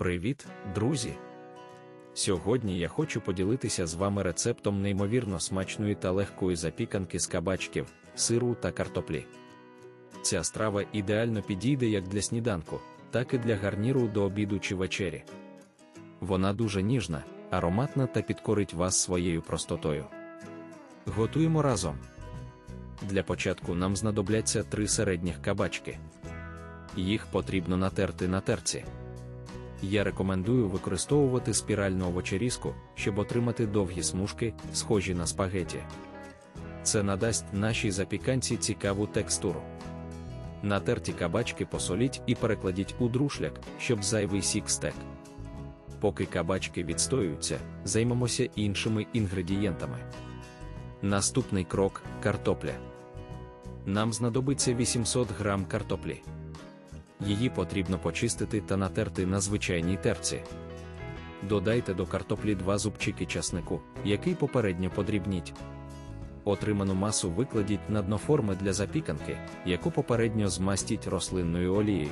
Привіт, друзі! Сьогодні я хочу поділитися з вами рецептом неймовірно смачної та легкої запіканки з кабачків, сиру та картоплі. Ця страва ідеально підійде як для сніданку, так і для гарніру до обіду чи вечері. Вона дуже ніжна, ароматна та підкорить вас своєю простотою. Готуємо разом. Для початку нам знадобляться три середніх кабачки. Їх потрібно натерти на терці. Я рекомендую використовувати спіральну овочерізку, щоб отримати довгі смужки, схожі на спагеті. Це надасть нашій запіканці цікаву текстуру. Натерті кабачки посоліть і перекладіть у друшляк, щоб зайвий сік стек. Поки кабачки відстоюються, займемося іншими інгредієнтами. Наступний крок картопля. Нам знадобиться 800 грам картоплі. Її потрібно почистити та натерти на звичайній терці. Додайте до картоплі два зубчики часнику, який попередньо подрібніть. Отриману масу викладіть на дно форми для запіканки, яку попередньо змастіть рослинною олією.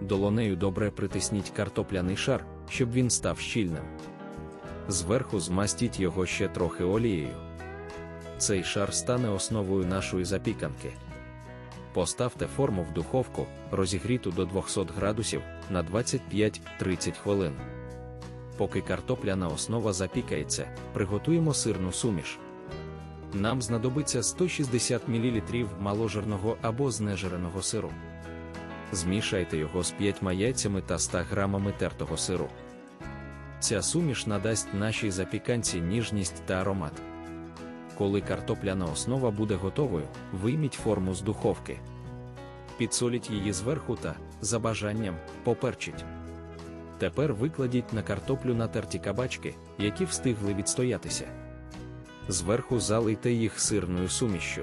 Долонею добре притисніть картопляний шар, щоб він став щільним. Зверху змастіть його ще трохи олією. Цей шар стане основою нашої запіканки. Поставте форму в духовку, розігріту до 200 градусів на 25-30 хвилин. Поки картопляна основа запікається, приготуємо сирну суміш. Нам знадобиться 160 мл маложирного або знежиреного сиру. Змішайте його з 5 яйцями та 100 грамами тертого сиру. Ця суміш надасть нашій запіканці ніжність та аромат. Коли картопляна основа буде готовою, вийміть форму з духовки. Підсоліть її зверху та, за бажанням, поперчіть. Тепер викладіть на картоплю натерті кабачки, які встигли відстоятися. Зверху залийте їх сирною сумішшю.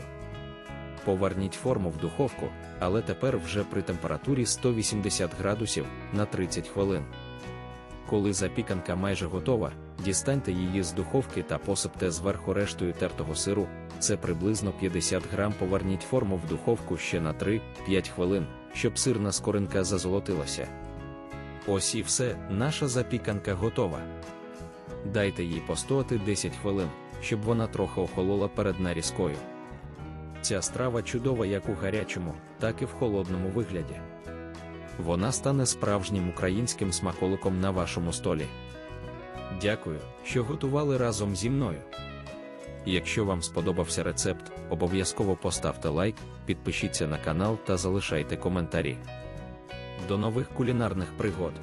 Поверніть форму в духовку, але тепер вже при температурі 180 градусів на 30 хвилин. Коли запіканка майже готова, дістаньте її з духовки та посипте зверху рештою тертого сиру. Це приблизно 50 грам. Поверніть форму в духовку ще на 3-5 хвилин, щоб сирна скоринка зазолотилася. Ось і все, наша запіканка готова. Дайте їй постояти 10 хвилин, щоб вона трохи охолола перед нарізкою. Ця страва чудова як у гарячому, так і в холодному вигляді. Вона стане справжнім українським смаколиком на вашому столі. Дякую, що готували разом зі мною. Якщо вам сподобався рецепт, обов'язково поставте лайк, підпишіться на канал та залишайте коментарі. До нових кулінарних пригод!